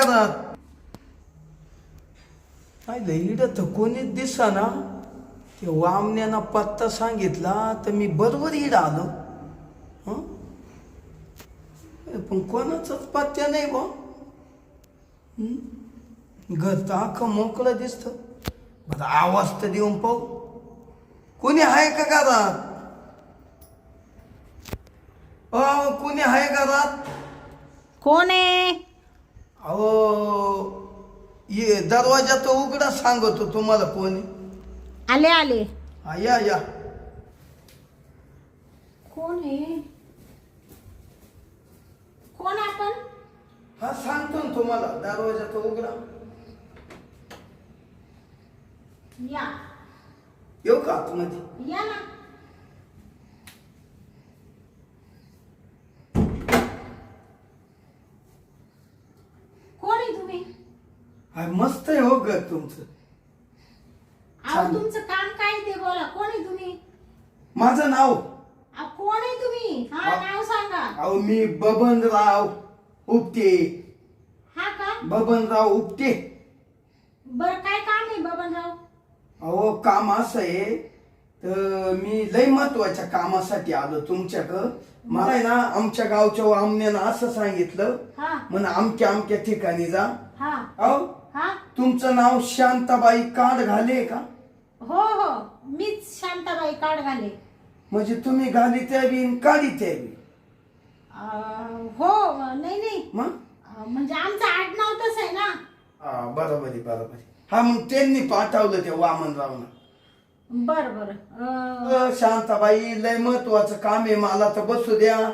घरात नाही तर कोणीच दिसा ना ते वामण्यानं पत्ता सांगितला तर मी बरोबर इड आलो. पण कोणाचाच पत्त्या नाही बा. घर तर अख्खं मोकळं दिसतं. बरं आवाज तर देऊन पाहू. कोणी आहे का घरात? अ कोणी आहे घरात? कोण आहे? अहो ये दरवाजा तो उघडा सांगतो तुम्हाला कोणी. आले आले. हा या या. कोण आहे कोण आपण? हा सांगतो ना तुम्हाला दरवाजा तो उघडा. या. येऊ का आतमध्ये? या ना कोण आहे तुम्ही हा मस्त आहे हो घर तुमचं. अहो छान. तुमचं काम काय ते बोला. कोण आहे तुम्ही? माझं नाव. अहो, कोण आहे तुम्ही? हा. नाव सांगा. अहो मी बबनराव उपटे. हा का? बबनराव उपटे. बर काय काम आहे बबनराव? अहो काम असं आहे. तर मी लय महत्त्वाच्या कामासाठी आलो तुमच्याकडं. मला आहे ना आमच्या गावच्या वामण्यानं असं सांगितलं. हा. म्हण अमक्या अमक्या ठिकाणी जा. हा. अहो हा? तुमचं नाव शांताबाई काढ घाले का? हो हो. मीच शांताबाई काढ घाले. म्हणजे तुम्ही घाली त्या बी आणि काढी त्या बी. अं, हो नाही नाही. मग? अं, म्हणजे आमचं आडनाव तसं आहे ना. हा बरोबर आहे बरोबर. आहे हा मग त्यांनी पाठवलं ते वामनरावनं बर बर. अं, अ, शांताबाई लय महत्वाचं काम आहे. मला तर बसू द्या.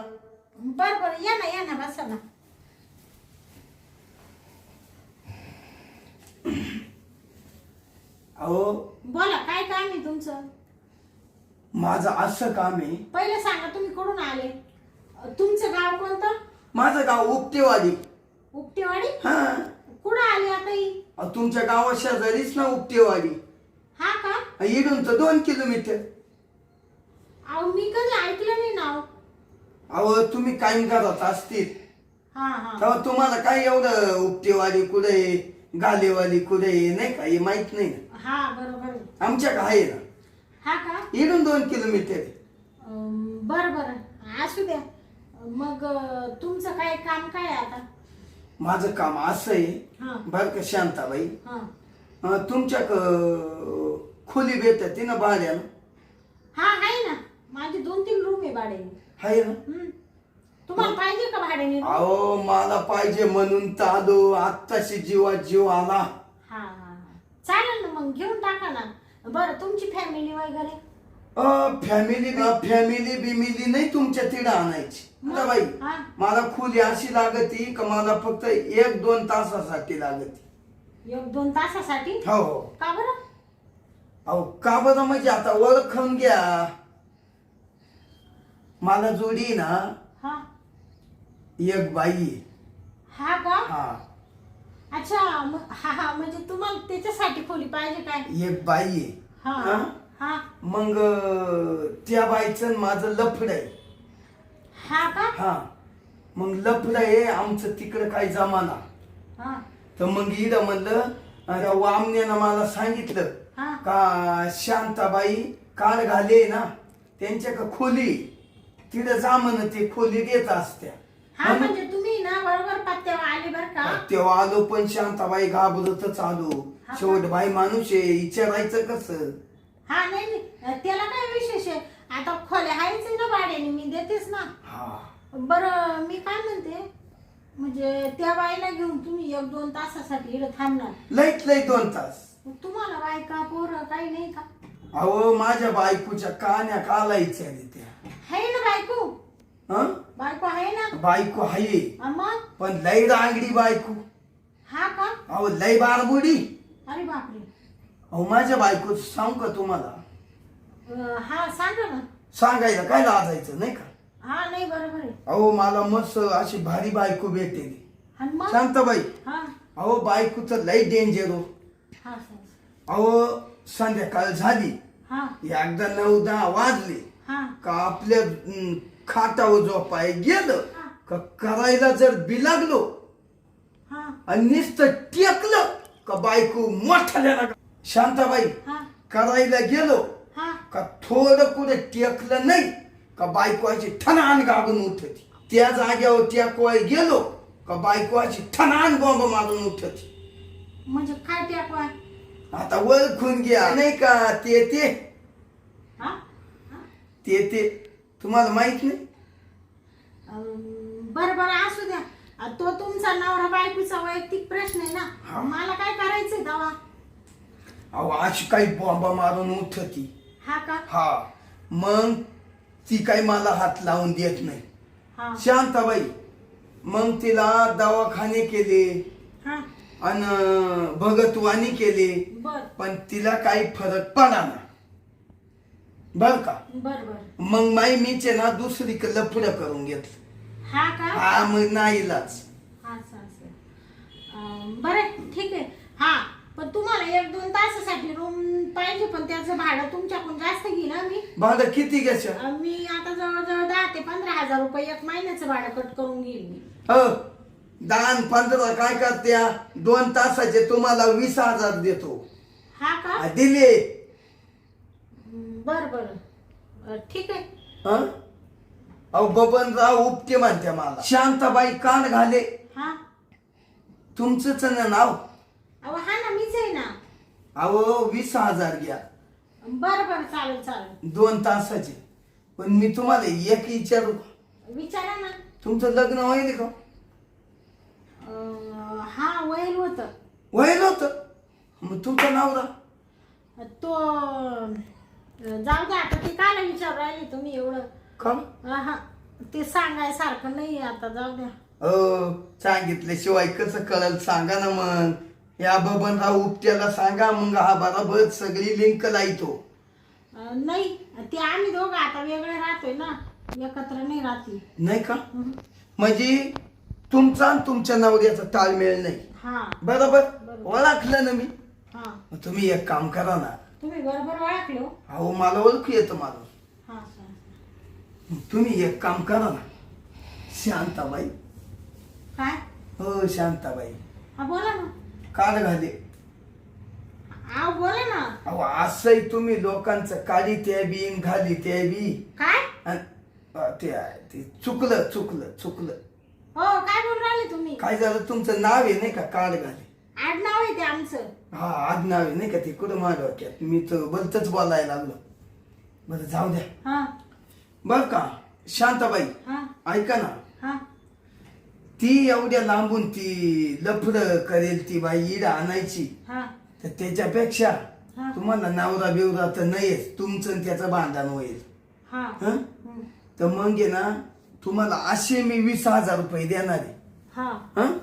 बर बर. या ना या ना बसा ना. अहो. बोला काय काम आहे तुमचं? माझं असं काम आहे. पहिलं सांगा तुम्ही कुठून आले? तुमचं गाव कोणतं? माझं गाव उपटेवाडी. उपटेवाडी? हा. कुठं आले आता ही? अहो, तुमच्या गावा शेजारीच ना उपटेवाडी. हा का? इडून तर दोन किलोमीटर. अहो मी कधी ऐकलं नाही नाव अहो. तुम्ही कायम करत असतील. हा हा. तेव्हा तुम्हाला काय एवढं उपटेवाडी कुठे गालेवाली कुठे नाही का हे माहीत नाही ना. हा बरोबर. आहे. आमच्या ना? हा का? इडून दोन किलोमीटर आहे. अं, बरं बरं. असू द्या. मग अं, तुमचं काय काम काय आहे आता? माझं काम असं आहे. बरं का शांताबाई? हा. अं, तुमच्या क- खोली भेटत ना भाड्यानं? हा आहे ना. माझे दोन तीन रूम आहे भाड्याने आहे ना? हम्म. तुम्हाला पाहिजे का भाड्याने? room? अहो मला पाहिजे म्हणून तर आलो. आत्ताशी जीवात जीव आला. हा. चालेल ना मग घेऊन टाका ना. बरं तुमची फॅमिली वगैरे? फॅमिली फॅमिली बिमिली नाही तुमच्या तिडं आणायची. आता बाई हा. मला खोली अशी लागती का मला फक्त एक दोन तासासाठी लागती. एक दोन तासासाठी? हो. हो का बरं? अहो का बरं म्हणजे आता ओळखून घ्या. मला जोडी ना हा. एक बाई. आहे. हा का? हा. अच्छा मग- हा हा म्हणजे तुम्हाला त्याच्यासाठी खोली पाहिजे काय? एक बाई आहे हा हा? हा. मग अं, त्या बाईचं मग लफड आहे. हा का? हा. मग लफड आहे आमचं तिकडं काही जमाना. हा. तर मग इड म्हणलं अरे वामण्यानं मला सांगितलं हा. का शांताबाई काळ घाले ना त्यांच्या का खोली तिथं जा म्हण ते खोली देत असत्या. हा म्हणजे तुम्ही ना बरोबर पत्त्यावर आले बर का? तेव्हा आलो पण शांताबाई घाबरतच आलो. हा का? शेवट बाई माणूस आहे विचारायचं कसं? हा नाही नाही त्याला काय विशेष आहे? आता खोल्या आहेच आहे ना भाड्याने मी देतेच ना. हा. बरं मी काय म्हणते? म्हणजे त्या बाईला घेऊन तुम्ही एक दोन तासासाठी इकडे थांबणार. लईत लई दोन तास. मग तुम्हाला बायका पोरं काही नाही का? अहो माझ्या बायकोच्या कान्या काला विचारी त्या. आहे ना बायको. हं? बायको आहे ना? बायको आहे. हा मग? पण लई रांगडी बायको. हा का? अहो लई बारबुडी. अरे बापरे. अहो माझ्या बायको सांगू का तुम्हाला? अं, हा सांगा ना. सांगायला काय लाजायचं नाही का? हा नाही बरोबर आहे. अहो मला मस्त अशी भारी बायको भेटते. आणि मग? शांताबाई हा. अहो बायको तर लई डेंजर हो. हा सांग. अहो संध्याकाळ झाली. हा. एकदा नऊ दहा वाजले. हा. का आपल्या खाटावर झोपाय गेलं. का करायला जर बिलागलो हा. आणि नुसतं टेकलं का बायको मोठ्याला शांताबाई हा. करायला गेलो हा. का थोडं कुठे टेकलं नाही का बायकोची ठणान गागून उठती. त्या जाग्यावर टेकवाय गेलो का बायकोची ठणान बॉम्ब मारून उठती. म्हणजे काय टाकवाय आता ओळखून घ्या नाही का ते ते? ते ते तुम्हाला माहीत नाही? बरं बरं असू द्या. तो तुमचा नवरा बायकोचा वैयक्तिक प्रश्न आहे हा. ना मला काय करायचंय तेव्हा अहो अशी काही बॉम्ब मारून उठती. हा का? हा. मग ती काही मला हात लावून देत नाही. हा. शांताबाई मग तिला दवाखाने केले हा. आणि भगतवानी केले. बर. पण तिला काही फरक पडा ना. बर का? बर बर. मग माई मीचे ना दुसरीकडे लफडं करून घेतलं. हा का? हा मग नाहीलाच असं असं. अं, बरं ठीक आहे. हा पण तुम्हाला एक दोन तासासाठी रूम पाहिजे पण त्याचं भाडं तुमच्याकडून जास्त घेईल हं मी. भाडं किती घ्यायचं? अं, मी आता जवळजवळ दहा ते पंधरा हजार रुपये एक महिन्याचं भाडं कट करून घेईल मी. हो दान पंधरा काय करत्या? दोन तासाचे तुम्हाला वीस हजार देतो. हा का? दिले. बर बर. ठीक आहे. हं? अहो बबनराव उपटे म्हणत्या मला. शांताबाई कान घाले. हा? तुमचंच ना नाव? अहो हा ना मीच आहे ना. अहो वीस हजार घ्या. बर बर चालेल चालेल. दोन तासाचे. पण मी तुम्हाला एक विचारू विचारा ना. तुमचं लग्न होईल का? अं, हा वैल होत. होईल होत. मग तुमचं नाव रा तो जाऊ द्या आता ते काला विचार राहिले तुम्ही एवढं? का? हा ते सांगायसारखं नाही आता जाऊ द्या. अ सांगितल्याशिवाय कसं कळल? सांगा ना मग. या बबनराव उपट्याला सांगा मग हा बरोबर सगळी लिंक लाईतो अं, नाही. ते आम्ही दोघं आता वेगळे राहतोय ना. एकत्र नाही राहते नाही का? म्हणजे तुमचा आणि तुमच्या नवऱ्याचा ताळमेळ नाही. हा. बरोबर? बरोबर. ओळखलं ना मी? हा. मग तुम्ही एक काम करा ना. तुम्ही बरोबर ओळखले हो. अहो मला ओळखू येतं हा. मग तुम्ही एक काम करा ना. शांताबाई. काय? हो शांताबाई. हा बोला ना. काढ घाले. हा बोला ना. अहो असंही तुम्ही लोकांचं काढी त्या बी घाली त्या बी काय अ, ते आहे, ते चुकलं चुकलं चुकलं. हो काय बोल राहिले तुम्ही? काय झालं तुमचं नाव आहे नाही का? काढ घाले. आडनाव आहे ते आमचं. हा आडनाव आहे नाही का ते? कुठं माझ्या डोक्यात मी तर भलतच बोलायला लागलो. बरं जाऊ द्या. हा. बर का? शांताबाई हा. ऐका ना. हा. ती एवढ्या लांबून ती लफड करेल ती बाई इड आणायची. हा. तर त्याच्यापेक्षा हा. तुम्हाला नवरा बिवरा तर नाहीच तुमचं आणि त्याचं भांडण होईल. हा. हं? हं. तर मग आहे ना तुम्हाला असे मी वीस हजार रुपये देणार आहे. हा. हं?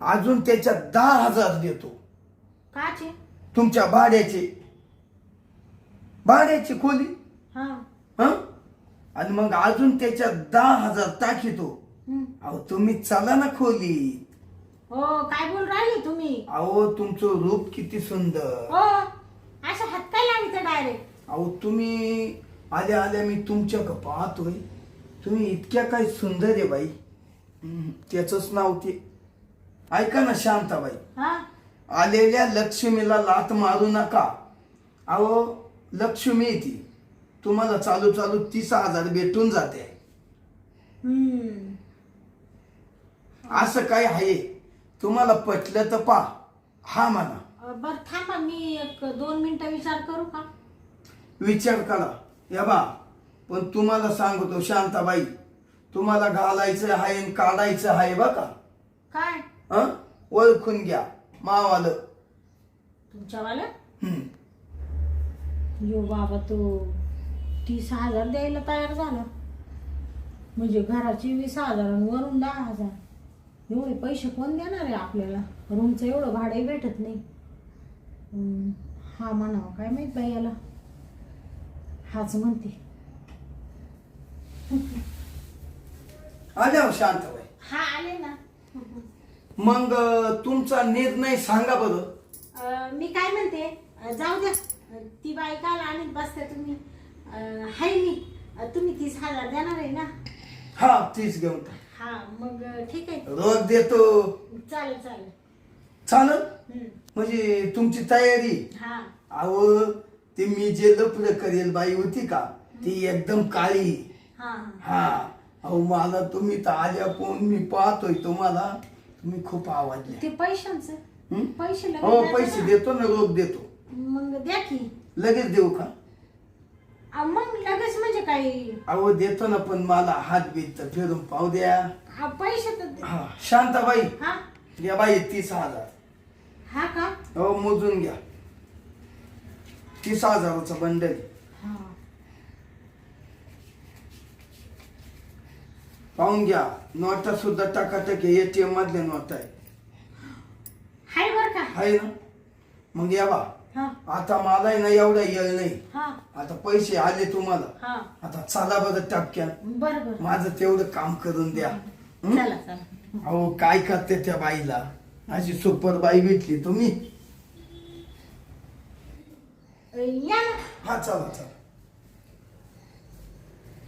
अजून त्याच्यात दहा हजार देतो. काचे? तुमच्या भाड्याचे. भाड्याची खोली. हा. हं? आणि मग अजून त्याच्यात दहा हजार टाकीतो. हं. अहो तुम्ही चला ना खोली हो काय बोल राहिले तुम्ही? अहो तुमचं रूप किती सुंदर. हो असं हात काय डायरेक्ट. अहो तुम्ही आल्या आल्या मी तुमच्या का पाहतोय. तुम्ही इतक्या काही सुंदर आहे बाई. हं, त्याचंच नाव ते. ऐका ना शांताबाई. हा. आलेल्या लक्ष्मीला लात मारू नका. अहो लक्ष्मी ती. तुम्हाला चालू चालू तीस हजार भेटून जाते. असं काय आहे? तुम्हाला पटलं तर पा. हा म्हणा. बर थांबा मी एक दोन मिनिटं विचार करू का? विचार करा. या बा. पण तुम्हाला सांगतो शांताबाई तुम्हाला घालायचं आहे आणि काढायचं आहे बघा. काय? हं? ओळखून घ्या. मावालं. तुमच्यावालं. यो बाबा तो तीस हजार द्यायला तयार झाला. म्हणजे घराची वीस हजार आणि वरून दहा हजार. एवढे पैसे कोण देणार आहे आपल्याला? रूमचं एवढं भाडे भेटत नाही. हम्म, हा म्हणावं काय माहीत बाई याला? हाच म्हणते. आल्या हो शांताबाई हा आले ना. मग तुमचा निर्णय सांगा बरं. अं, मी काय म्हणते अं, जाऊ द्या. अं, ती बाई काल आणि बसते तुम्ही. अं, हाय मी. अं, तुम्ही तीस हजार देणार आहे ना? हा तीच घेऊन टाक हा मग ठीक आहे. रोज देतो. चालेल चालेल. हम्म. म्हणजे तुमची तयारी. हा. अहो ते मी जे लफड करेल बाई होती का ती एकदम काळी. हा हा. हा. अहो मला तुम्ही तर आल्या कोण मी पाहतोय तुम्हाला. तुम्ही खूप आवडले. ते पैशांचं. हं? पैसे लगेच हो द्यायचं पैसे ना? देतो ना रोख देतो. मग द्या की. लगेच देऊ का? मग लगेच म्हणजे काही अहो देतो ना पण मला हात बीत तर फिरून पाहू द्या. हा, पैसे तर दे- हा शांताबाई. हा? या बाई तीस हजार. हा का? हो मोजून घ्या. तीस हजाराचं बंडल हा पाहून घ्या. नोटा सुद्धा टाकाटक एटीएम मधल्या नोट आहे हाय बर का? आहे ना? मग या बा. हा. आता मला आहे ना एवढा येळ नाही. हा. आता पैसे आले तुम्हाला. हा. आता चला बरं बर माझं तेवढं काम करून द्या? चला चला. अहो काय करते त्या बाईला? अशी सुपर बाई भेटली तुम्ही? अ, या ना. हा चला चला.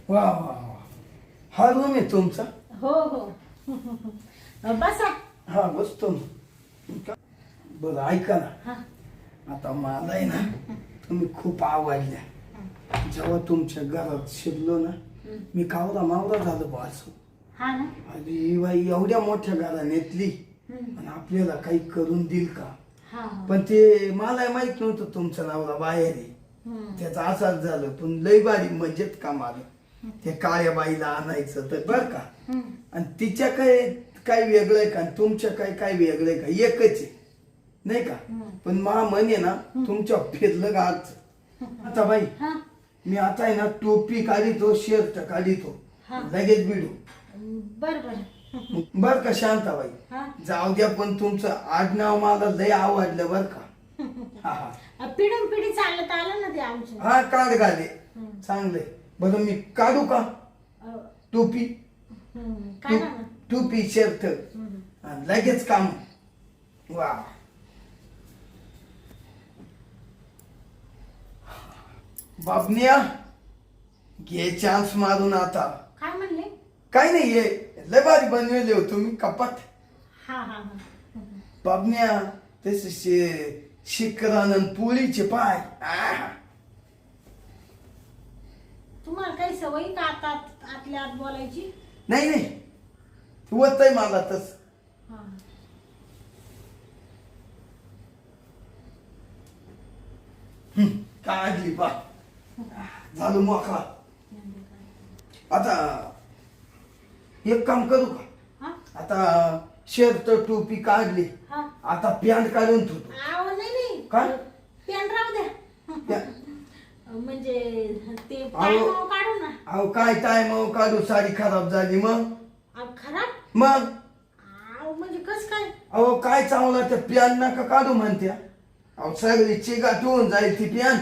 वा वा वा. हा रूम आहे तुमचा? हो हो. बसा. हा बसतो ना. का- बरं ऐका ना. हा. आता मला आहे ना तुम्ही खूप आवडल्या जेव्हा तुमच्या घरात शिरलो ना. मी कावरा मावरा झालो बस हा ना. आणि ही बाई एवढ्या मोठ्या घराण्यातली. आणि आपल्याला काही करून देईल का? हा. पण ते मला माहीत नव्हतं तुमचं नावला बाहेर आहे. त्याचं असंच झालं. पण लय बारी मजेत काम आलं ते काळ्या बाईला आणायचं तर बर का. आणि तिच्या काय काय वेगळं आहे का? आणि तुमच्या काय काय वेगळं आहे का? एकच आहे. नाही का. पण मा म्हणे ना तुमच्या फिरलं आज आता बाई मी आता आहे ना टोपी काढितो शर्ट काढितो. लगेच बिडू बर बर. बर का शांताबाई? जाऊ द्या पण तुमचं आडनाव मला लय आवडलं बर का? हा हा. पिढून पिढी चालत आलं ना ते आमचं. हा काढ गाले. चांगलंय. बरं मी काढू का? टोपी? हं. ना टोपी शर्ट. हं. आणि लगेच काम. वा. बाबन्या घे चान्स मारून आता. काय म्हणले? काय नाही ये लय भारी बनवेले हो तुम्ही हा हा हा. बाबन्या तसे शे शिकरानंद पोळीचे पाय. आह. तुम्हाला काही सवय का आता आतल्या आत बोलायची? नाही नाही. होत आहे मला तस. हा. काढली पा झालं मोकळा. आता एक काम करू का? हा? आता शर्ट टोपी काढली. हा. आता पॅन्ट काढून ठेवतो. नाही नाही. काय? राहू म्हणजे ते माव काढू ना. अहो काय टाइम काढू? साडी खराब झाली मग. खराब? मग? आव म्हणजे कस काय? अहो काय चांगला त्या पॅन नका काढू म्हणत्या. अहो सगळी चिगाट होऊन जाईल ती पॅन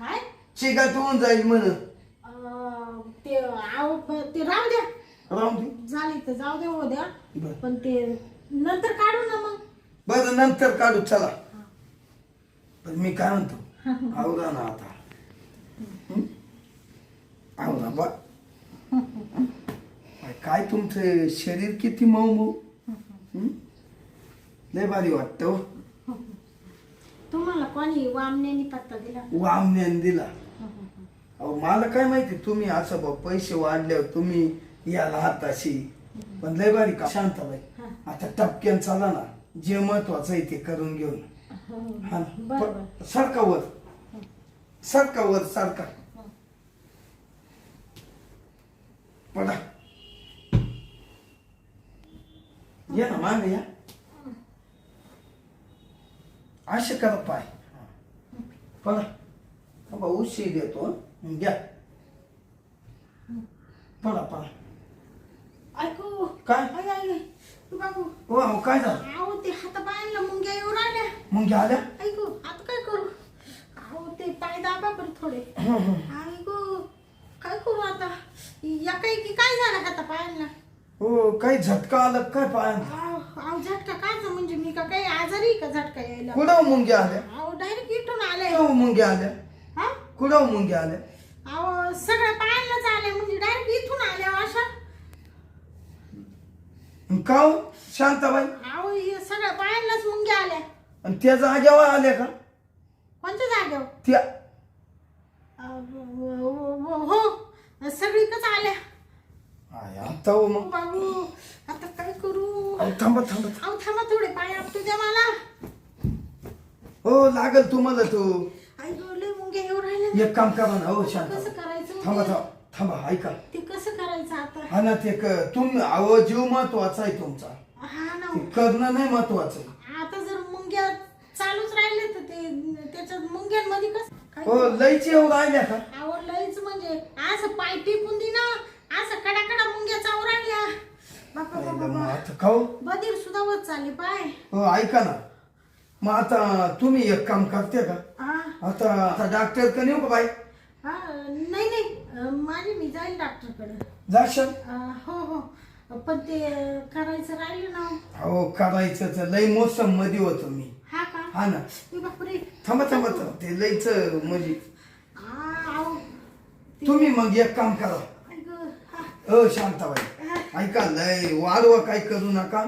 काय? चिगाट होऊन जाईल म्हण. अं, ते आव ते राहू द्या. राहून दे. झाली तर जाऊ द्या हो द्या. बरं. पण ते नंतर काढू ना मग. बरं नंतर काढू चला. पण मी काय म्हणतो? आवरा ना आता? आवरा बा काय तुमचं शरीर किती मऊ मऊ हं? लय भारी वाटतं हो. तुम्हाला कोणी वामण्यानी पत्ता दिला? वामण्यान दिला. अहो मला काय माहिती तुम्ही असं बा पैसे वाढल्यावर तुम्ही याला हाताशी. पण लय भारी का? शांत बाई हा. आता टपक्यान चला ना. जे महत्वाचं आहे ते करून घेऊन. हा ना. बर बर प- सारखा वर. सारखा वर सारखा. पडा या ना मागे या असे करा पाय पडा बाबा उशी देतो. घ्या पडा पडा ऐकू काय? हो अहो, काय झालं अहो ते हात पायांना मुंग्या येऊ राहिल्या मग घ्या आल्या ऐकू आता काय करू अहो ते पाय दाबा बरं थोडे. ऐकू काय करू आता या काही की काय झालं हाता पायांना? हो काही झटका आला काय पायांना? अहो अहो, झटका काय म्हणजे मी का काही आजारी आहे का झटका यायला? कुठं मुंग्या आल्या? अहो डायरेक्ट इथून आले कुठं मुंग्या आल्या? हा? कुठं मुंग्या आल्या? अहो सगळ्या पायांनाच आले म्हणजे डायरेक्ट इथून आल्या अशा. का हो, शांताबाई? अहो हे सगळ्या बायांनाच मुंग्या आल्या. आणि त्या जाग्यावर आल्या का? कोणत्या जागेवर? त्या अ, व- व- व- हो. सगळीकच आल्या. आय, आता हो मग. बाबू आता काय करू? अहो, थांबा थांबा अहो थांबा थोडे पाय आपटू द्या मला. हो लागल तुम्हाला तो. आई गं, लय मुंग्या येऊ राहिल्या एक काम करा ना हो शांत. कसं करायचं थांबा? थांबा थांबा ऐका. ते कसं करायचं आता? हा ना ते क- तुम अहो जीव महत्त्वाचा आहे तुमचा. हा ना. ते करणं नाही महत्वाचं. आता जर मुंग्या चालूच राहिले तर ते त्याच्यात मुंग्यांमध्ये कस हो लईच येऊ राहिल्या का? आवडलंच म्हणजे. असं पाय टिपून दे ना. असं कडाकडा मुंग्या चावू राहिल्या. बापा बापा मग बापा. आता खाऊ. बधीर सुद्धा होत चालले पाय. हो ऐका ना. मग आता तुम्ही एक काम करते का? हा. आता आता डॉक्टर का नेऊ का बाई? हा नाही नाही. अं, माझी मी जाईल डॉक्टरकडे जाशाल? हो हो. पण ते करायचं राहिलं ना. हो करायचं तर लई मोसममध्ये होतो मी. हा का? हा ना. बापरे. थांबा थांबा थांबा. ते लईच म्हणजे. आव. तुम्ही मग एक काम करा. हा, अ शांताबाई. ऐका लय वाढवा काय करू नका.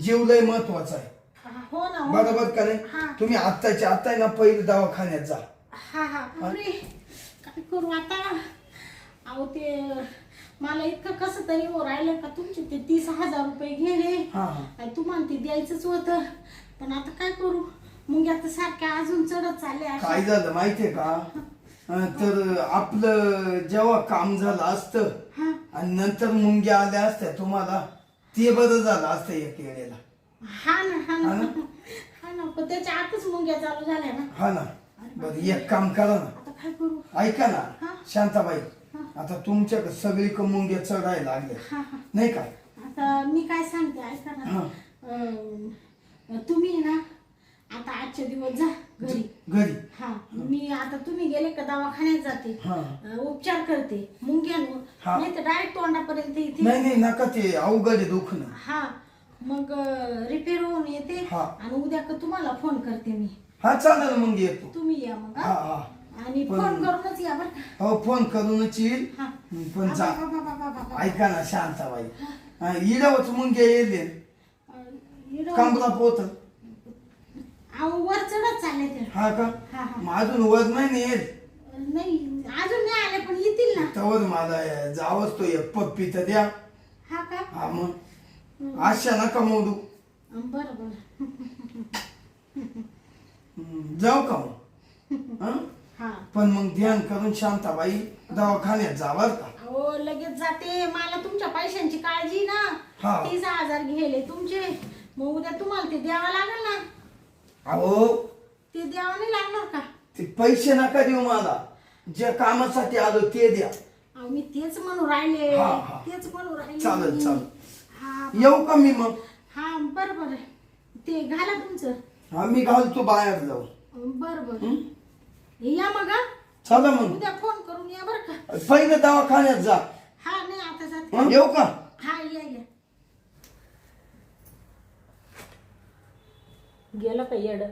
जीव लय महत्त्वाचा आहे. हा, हो ना हो बरोबर का हा. नाही तुम्ही आत्ताच्या आत्ता आहे ना पहिले दवाखान्यात जा. हा हा. बापरे काय करू आता? अहो ते मला इतकं कसं तरी हो राहिलं का तुमचे ते तीस हजार रुपये गेले हा हा. आणि तुम्हाला ते द्यायचंच होतं. पण आता काय करू? मुंग्या तर सारख्या अजून चढत चालल्या अशा. काय झालं माहितीये का? अं, तर आपलं जेव्हा काम झालं असतं हा. आणि नंतर मुंग्या आल्या असत्या तुम्हाला ते बरं झालं असतं एक वेळेला. हा ना हा ना? हा ना? पण त्याच्या आतच मुंग्या चालू झाल्या ना. हा ना. बरं एक काम करा ना. आता काय करू? ऐका ना. शांताबाई. आता तुमच्याकडे सगळी मुंग्या चढायला लागल्या. हा हा. नाही का? आता मी काय सांगते ऐका ना. अं, तुम्ही ना आता आजचे दिवस जा घरी. घरी. हा मी आता तुम्ही गेले का दवाखान्यात जाते. हा. अं, उपचार करते. मुंग्यांवर हा. नाही तर डायरेक्ट तोंडापर्यंत येते नाही नाही नका ते अवघड आहे दुखणं. हा. मग रिपेअर होऊन येते. हा. आणि उद्या का तुम्हाला फोन करते मी. हा चालेल मग येतो. तुम्ही या मग हा. हा? हा. आणि पण- फोन करूनच या बरं का. हो फोन करूनच येईल. हा. पण जा. बाबा, बाबा, बाबा, बाबा. ऐका ना शांताबाई. हा, इडावच मुंग्या येईल. अं, पोत. अहो, वर चढत चालले ते. हा का? हा हा. मग अजून वर नाही ना येईल नाही अजून नाही आले पण येतील ना. मला जावंच तो एक पप्पी तर द्या. हा का? हा मग. आशा नका मोडू. बरं बरं. हम्म, जाऊ का मग? हं? हा. पण मग ध्यान करून शांताबाई दवाखान्यात जावर का. अहो लगेच जाते. मला तुमच्या पैशांची काळजी ना. हा. तीस हजार घेले तुमचे. मग उद्या तुम्हाला ते द्यावं लागेल ना. अहो. ते द्यावं नाही लागणार का? ते पैसे नका देऊ मला. ज्या कामासाठी आलो ते द्या. अहो मी तेच म्हणू राहिले. हा, हा. तेच म्हणू राहिले चालेल, मी. चालेल. हा येऊ का मी मग? हा बरं बरं. ते घाला तुमचं. हा मी घालतो बाहेर जाऊ बरं बरं? या मग हा. चला मग. उद्या फोन करून या बरं का. पहिले दवाखान्यात जा. हा नाही आता जाते. हं? येऊ का? हा या या. गेलं का येड?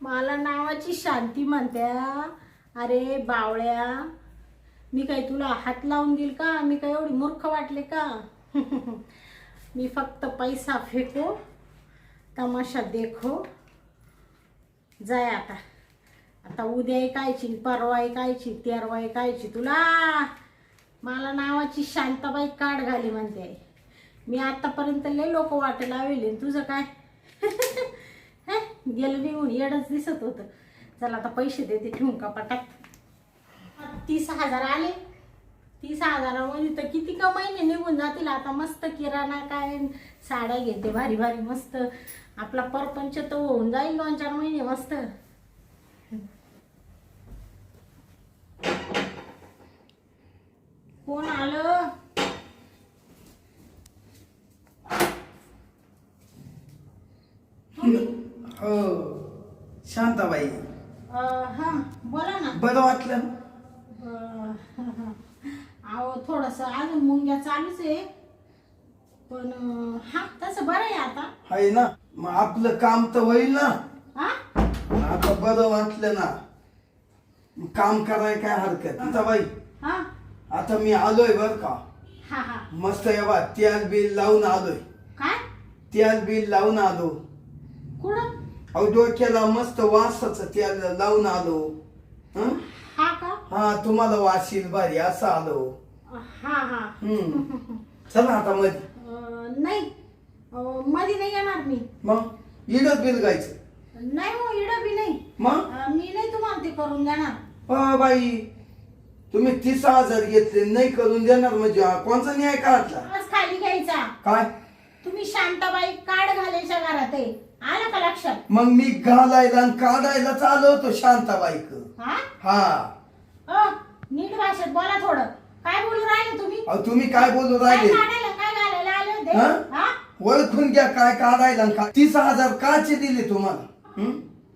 मला नावाची शांती म्हणत्या. अरे बावळ्या मी काय तुला हात लावून देईल का? मी काय एवढी मूर्ख वाटले का? मी फक्त पैसा फेको तमाशा देखो. जाय आता. आता उद्या ऐकायची परवा ऐकायची तेरवा ऐकायची तुला. मला नावाची शांताबाई काढ घाली म्हणते. मी आतापर्यंत लय लोक वाटायला लावले. तुझं काय? हे, गेलं निघून येडच दिसत होतं. चला आता पैसे देते ठेवून कपाटात तीस हजार आले. तीस हजारामध्ये तर किती का महिने निघून जातील? आता मस्त किराणा काय साड्या घेते भारी भारी मस्त. आपला परपंच तर होऊन जाईल दोन चार महिने मस्त. कोण आलं? हो. शांताबाई. हा बोला ना. बरं वाटलं. अहो थोडस अजून मुंग्या चालूच आहे. पण हा तसं बरं आहे आता. आहे ना. मग आपलं काम तर होईल ना. हा आता बरं वाटलं ना. मग काम करायला काय हरकत? शांताबाई हा. आता मी आलोय बर का? हा हा. मस्त येवा तेल बिल लावून आलोय. काय? तेल बिल लावून आलो. कुठं? अहो डोक्याला मस्त वासाचं तेल लावून आलो. हं? हा का? हा तुम्हाला वाशील भारी असं आलो. हा हा. हम्म चला आता मध्ये अं, नाही. अं, मध्ये नाही येणार मी. मग? इडच बिल गायचं. नाही हो इडं बी नाही. मग? अं, मी नाही तुम्हाला ते करून देणार. अ, बाई तुम्ही तीस हजार घेतले नाही करून देणार म्हणजे हा कोणचा न्याय काढला? आज खाली घ्यायचा. काय? तुम्ही शांताबाई काढ. आहे आलं का लक्षात? मग मी घालायला आणि काढायला चालू होतो शांताबाईक. हा? हा. अ, नीट भाषेत बोला थोडं. काय बोलू राहिले तुम्ही? अहो तुम्ही काय बोलू काय राहिले? काढायला काय घालायला आले होते? हा? हा? ओळखून घ्या काय काढायला आणि काय. तीस हजार काचे दिले तुम्हाला? हं?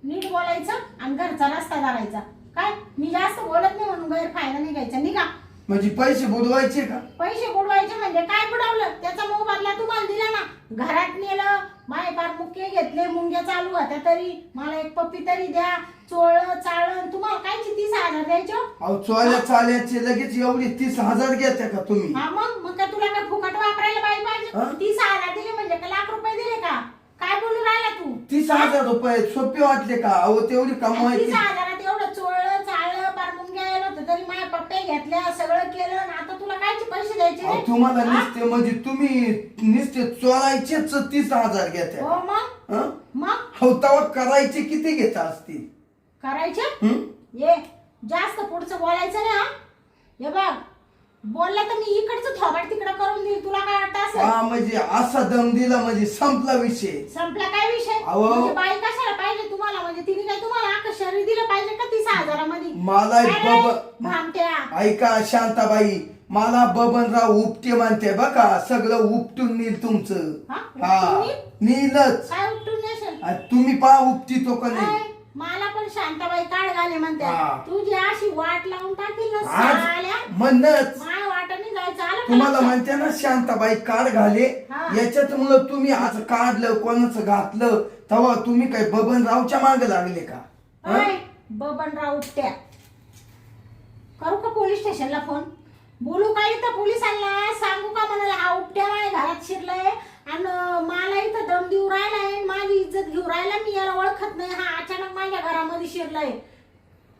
नीट बोलायचं आणि घरचा रस्ता धरायचा काय? मी जास्त बोलत नाही म्हणून गैरफायदा नाही घ्यायचा निघा. म्हणजे पैसे बुडवायचे का? पैसे बुडवायचे म्हणजे काय बुडवलं? त्याचा मोबदला तुम्हाला दिला ना. घरात नेलं माय पार मुके घेतले मुंग्या चालू होत्या तरी. मला एक पप्पी तरी द्या. चोळलं चाळलं तुम्हाला कायची तीस हजार द्यायचे हो? अहो चोल्या चाल्याचे लगेच एवढी तीस हजार घेते का तुम्ही? हा मग? मग काय तुला काय फुकट वापरायला पाहिजे? हा? पाहिजे तीस हजार दिले म्हणजे का लाख रुपये दिले का? काय बोलू राहिला तू? तीस हजार रुपये सोपे वाटले का? अहो तेवढी तीस कमवायची हजारात एवढं चोळलं चाळलं पार मुंग्या आलं होतं तरी माझ्या पप्पे घेतल्या सगळं केलं आणि आता तुला कायचे पैसे द्यायचे अहो? तुम्हाला हा? नुसते म्हणजे तुम्ही नुसते चोरायचेच तीस हजार घेते हो मग हं? मग हो करायचे किती घेत असतील करायचे हं? ये जास्त पुढचं बोलायचं नाही हा हे बघ बोलला तर मी इकडचं थोबाड तिकडं करून देईल. तुला काय वाटतं असं? हा म्हणजे असा दम दिला म्हणजे संपला विषय. संपला काय विषय? अहो. म्हणजे बाई कशाला पाहिजे तुम्हाला? म्हणजे तिने काय तुम्हाला आका शरीर दिलं पाहिजे का तीस हजारामध्ये? मला काय रे? बब- भामट्या. ऐका शांताबाई. मला बबनराव उपटे म्हणते बघा. सगळं उपटून नेईल तुमचं. हा? उपटून नेलच काय नेशील? आणि तुम्ही पहा उपटी तो का नाही? मला पण शांताबाई काढ घाले म्हणते हा. तुझी अशी वाट लावून टाकील ना आज साल्या. म्हणच. माय वाटाने जायचं. आलं का तुम्हाला लक्षात? म्हणते ना शांताबाई काढ घाले. हा. याच्यात मुळे तुम्ही आज काढलं कोणाचं घातलं तेव्हा तुम्ही काय बबनरावच्या मागे लागले का? हं? बबनराव उपट्या करू का पोलीस स्टेशनला फोन? बोलू का इथं पोलिसांना? सांगू का म्हणाला हा उपट्या माझ्या घरात शिरलाय. आणि मला इथं दम देऊ राहिलाय माझी इज्जत घेऊ राहिला मी याला ओळखत नाही. हा अचानक माझ्या घरामध्ये शिरलाय.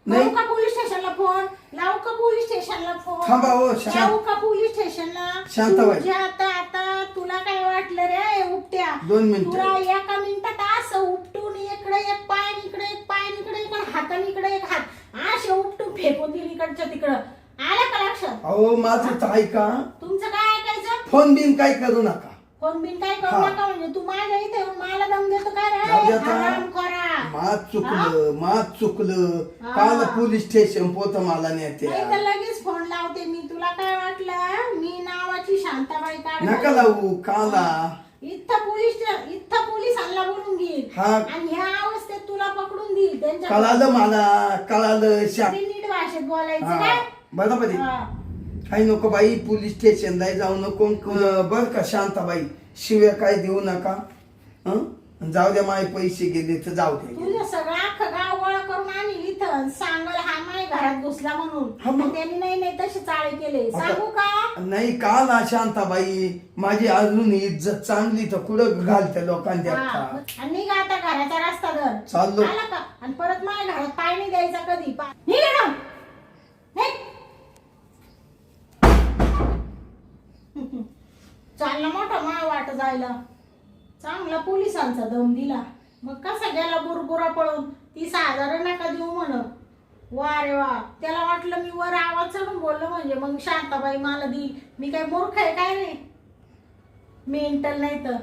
लावू का पोलीस स्टेशनला फोन? लावू का पोलीस स्टेशनला फोन? थांबा हो, लावू का पोलीस स्टेशनला. तुझ्या आता आता तुला काय वाटलं रे उपट्या? दोन मिनिटं. तुला एका मिनिटात असं उपटून इकडे एक पाय आणि इकडे एक पाय आणि इकडे एक आणि हाताने इकडे एक हात. असे उपटून फेकून दिली इकडच्या तिकडं. आलं का लक्षात? अहो माझं तर ऐका. तुमचं काय ऐकायचं? फोन बिन काय करू नका. फोन बिन काय करू हा. नका म्हणजे तू माझ्या इथे येऊन मला दम देतो काय जाऊ दे रे आता. हराम खोरा. मात चुकलं मात चुकलं. हा. काल पोलीस स्टेशन पोत मला नाही तर लगेच फोन लावते मी. तुला काय वाटलं? मी नावाची शांताबाई नका काढ लावू काला. इथं पोलीस इथं पोलिसांना बोलून घेईल. हा. आणि ह्या अवस्थेत तुला पकडून देईल. त्यांच्या कळालं मला. कळालं शा नीट भाषेत बोलायचं हा. काय? बरोबर आहे. हा. काही नको बाई पोलीस स्टेशनला जाऊ नको बर का शांताबाई शिव्या काय देऊ नका हं? जाऊ द्या माझे पैसे गेले तर जाऊ दे तुझं सगळं अख्खं गाव गोळा करून आणील इथं सांगल हा माय घरात घुसला हा म्हणून मग. त्यांनी नाही नाही तसे चाळे केले आता- सांगू का नाही का ना शांताबाई माझी अजून इज्जत चांगली तर कुठं घालते लोकांच्या हा. हातात? आणि निघा आता घराचा रस्ता धर चाललो. आला का आणि परत माझ्या घरात पाय नाही द्यायचा कधी पा- निघ इकडून. निघ. चालला मोठा माळ वाट जायला. चांगला पोलिसांचा दम दिला. मग कसा गेला बुरबुरा पळून? तीस हजार नका देऊ म्हण वा रे वा. त्याला वाटलं मी वर आवाज चढून बोललो म्हणजे मग शांताबाई मला दी. मी काय मूर्ख आहे काय नाही मेंटल नाही तर.